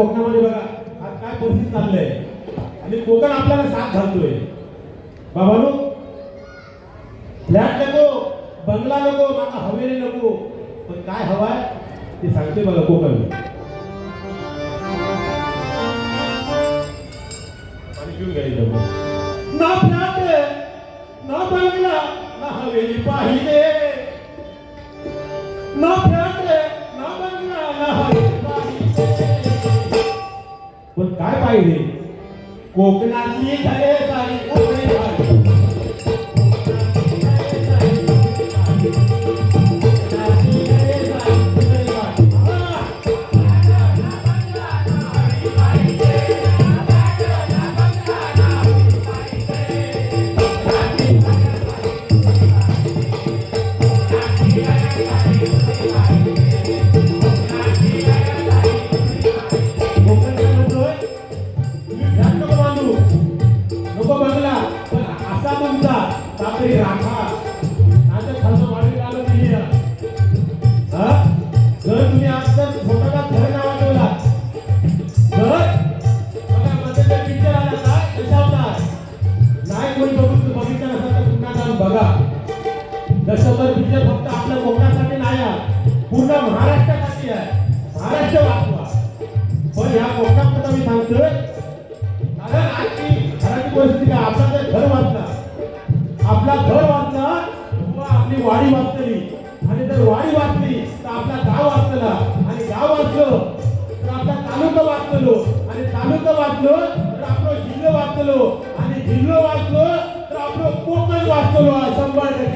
कोकणामध्ये बघा आज काय परिस्थिती चालली आहे आणि कोकण आपल्याला साथ घालतोय. बाबानो फ्लॅट नको बंगला नको मला हवेली नको. पण काय हवाय ते सांगते बघा कोकण. आणि घेऊन घ्यायला ना फ्लॅट ना बंगला ना हवेली पाहिजे. ना फ्लॅट काय पाहिजे? कोकणातली खरे सारी कोकणी भाषा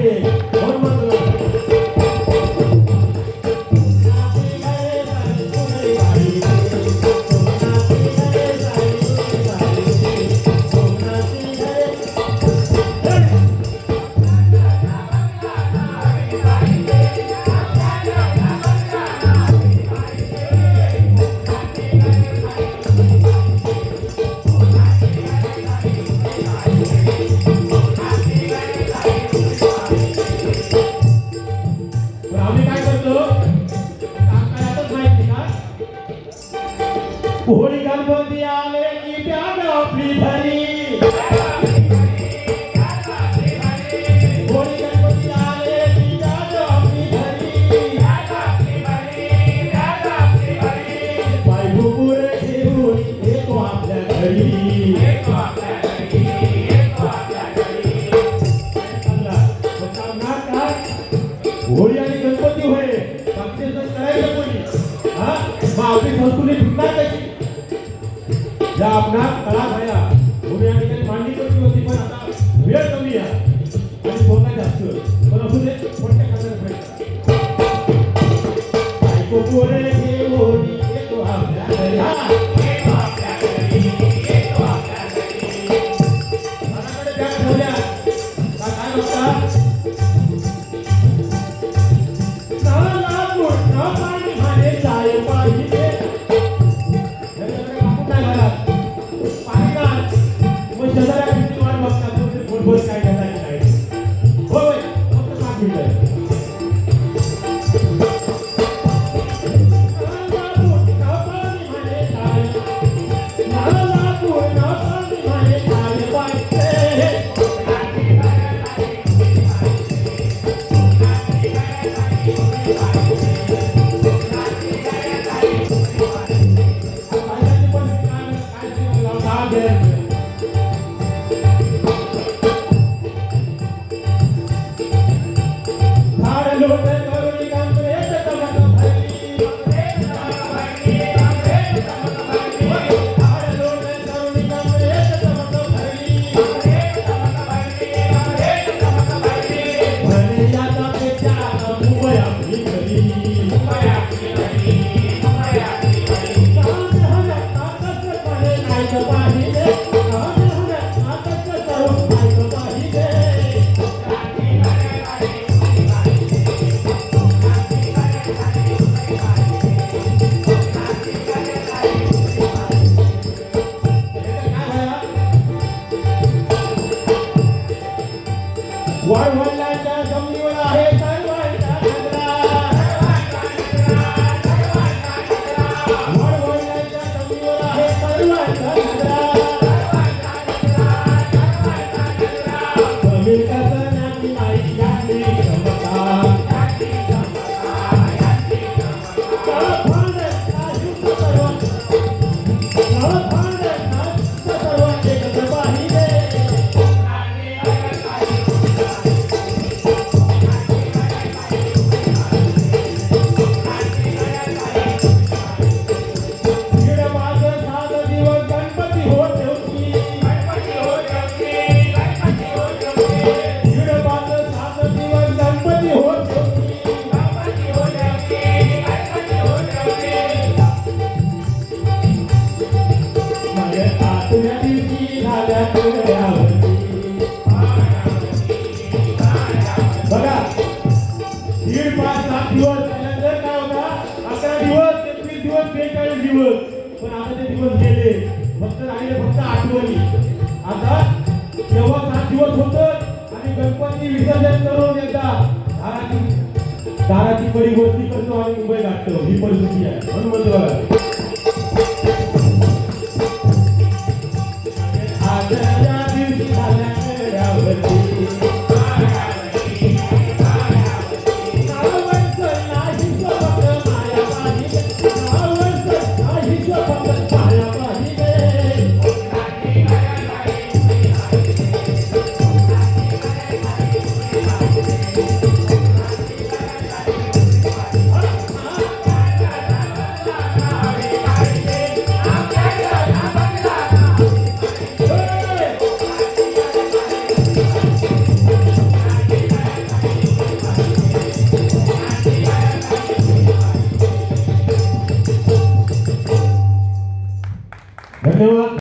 Yeah. वाढवण्याच्या जमिनीवर आहे बघा दीड पाच सात दिवस दिवस एकवीस दिवस दिवस पण दिवस गेले फक्त राहिले फक्त आठवणी आता तेव्हा सात दिवस होत आणि गणपती विसर्जन करून येतात दाराची दाराची बडी करतो आणि मुंबई गाठतो. ही परिस्थिती आहे. म्हणून म्हणतो দেওয়ার